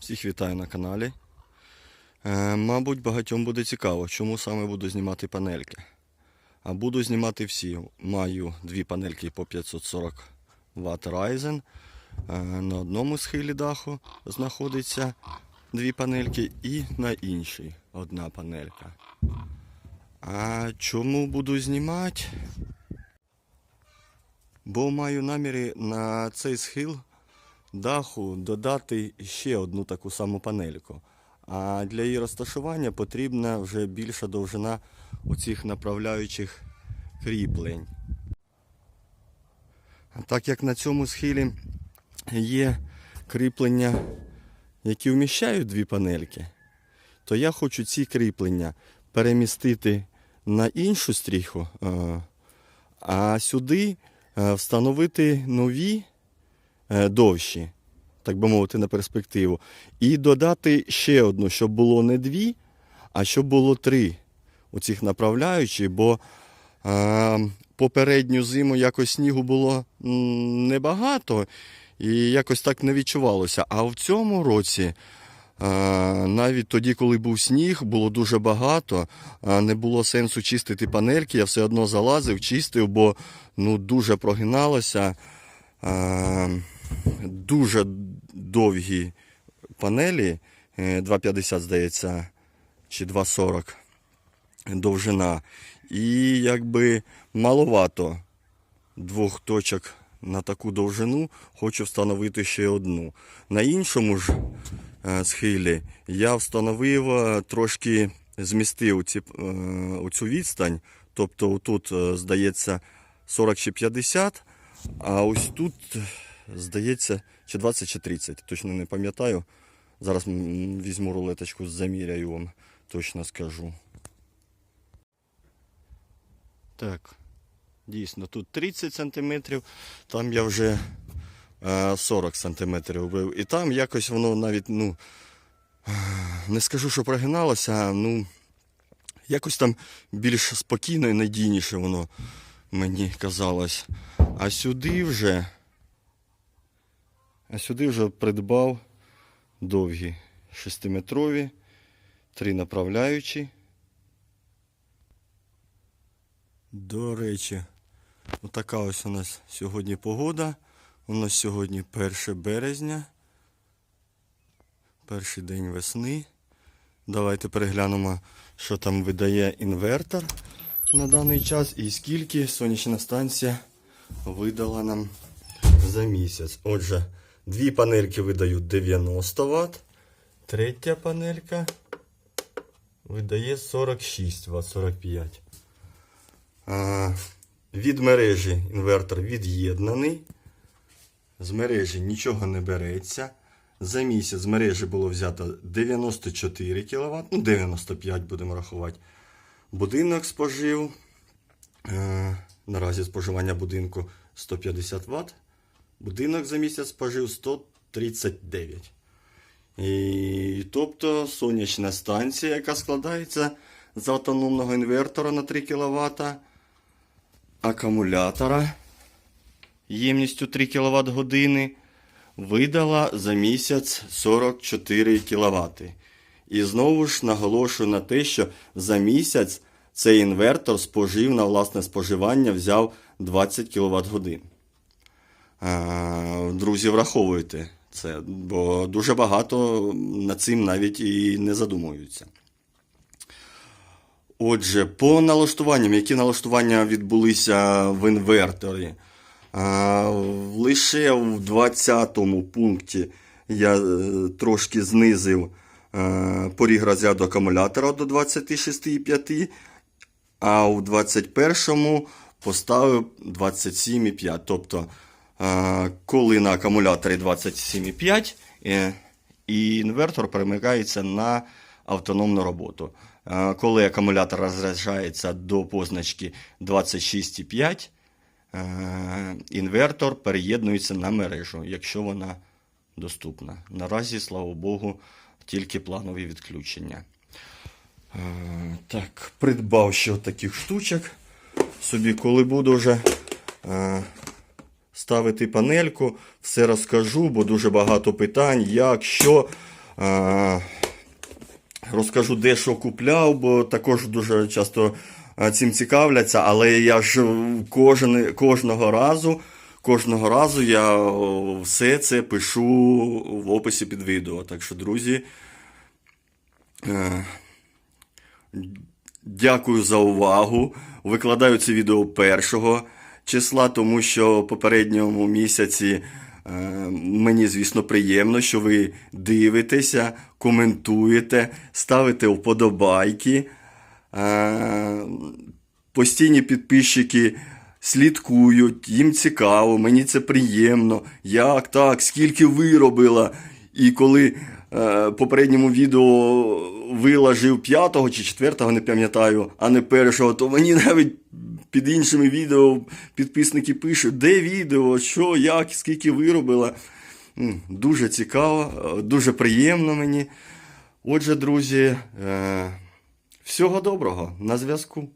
Всіх вітаю на каналі. Е, мабуть, багатьом буде цікаво, чому саме буду знімати панельки. А буду знімати всі. Маю дві панельки по 540 Вт Ryzen. Е, на одному схилі даху знаходиться дві панельки і на іншій одна панелька. А чому буду знімати? Бо маю наміри на цей схил даху додати ще одну таку саму панельку. А для її розташування потрібна вже більша довжина оцих направляючих кріплень. Так як на цьому схилі є кріплення, які вміщають дві панельки, то я хочу ці кріплення перемістити на іншу стріху, е, а сюди е, встановити нові довші, так би мовити, на перспективу. І додати ще одну, щоб було не дві, а щоб було три оцих направляючих, бо е, попередню зиму якось снігу було небагато і якось так не відчувалося. А в цьому році. е, Навіть тоді, коли був сніг, було дуже багато, не було сенсу чистити панельки. Я все одно залазив, чистив, бо ну, дуже прогиналося. Е, Дуже довгі панелі, е, 2,50, здається, чи 2,40 довжина. І якби маловато двох точок на таку довжину, хочу встановити ще одну. На іншому ж е, схилі я встановив е, трошки змістив ці, е, оцю відстань. Тобто тут, е, здається, 40 чи 50, а ось тут, е, здається, чи 20 чи 30, точно не пам'ятаю. Зараз візьму рулеточку, заміряю вам, точно скажу. Так, дійсно, тут 30 сантиметрів, там я вже е, 40 сантиметрів вбив. І там якось воно навіть, ну, не скажу, що прогиналося, ну, якось там більш спокійно і надійніше воно мені казалось. А сюди вже, а сюди вже придбав довгі шестиметрові, три направляючі. До речі, отака ось у нас сьогодні погода. У нас сьогодні 1 березня. Перший день весни. Давайте переглянемо, що там видає інвертор на даний час і скільки сонячна станція видала нам за місяць. Отже, дві панельки видають 90 Вт, третя панелька видає 46 Вт, 45. А, від мережі інвертор від'єднаний. З мережі нічого не береться. За місяць з мережі було взято 94 кВт, ну 95 будемо рахувати. Будинок спожив. Е, наразі споживання будинку 150 Вт. Будинок за місяць спожив 139. І, тобто сонячна станція, яка складається з автономного інвертора на 3 кВт, акумулятора ємністю 3 кВт години видала за місяць 44 кВт. І знову ж наголошую на те, що за місяць цей інвертор спожив на власне споживання взяв 20 кВт годин. Е, Друзі, враховуйте це, бо дуже багато над цим навіть і не задумуються. Отже, по налаштуванням, які налаштування відбулися в інверторі? Лише в 20-му пункті я е, трошки знизив е, поріг розряду акумулятора до 26,5, а у 21-му поставив 27,5. Тобто, е, коли на акумуляторі 27,5, е, і інвертор перемикається на автономну роботу. Коли акумулятор розряджається до позначки 26,5, е, інвертор переєднується на мережу, якщо вона доступна. Наразі, слава Богу, тільки планові відключення. Е, Так, придбав ще таких штучок. Собі, коли буду вже ставити панельку, все розкажу, бо дуже багато питань, як, що. Розкажу, де що купляв, бо також дуже часто цим цікавляться, але я ж кожен, кожного разу. Кожного разу я все це пишу в описі під відео. Так що, друзі, е, дякую за увагу. Викладаю це відео першого числа, тому що в попередньому місяці е, мені, звісно, приємно, що ви дивитеся, коментуєте, ставите вподобайки. Е, постійні підписчики слідкують, їм цікаво, мені це приємно. Як так, скільки виробила. І коли е, попередньому відео виложив п'ятого чи четвертого, не пам'ятаю, а не першого, то мені навіть під іншими відео підписники пишуть, де відео, що, як, скільки виробила. Дуже цікаво, дуже приємно мені. Отже, друзі, е, всього доброго, на зв'язку.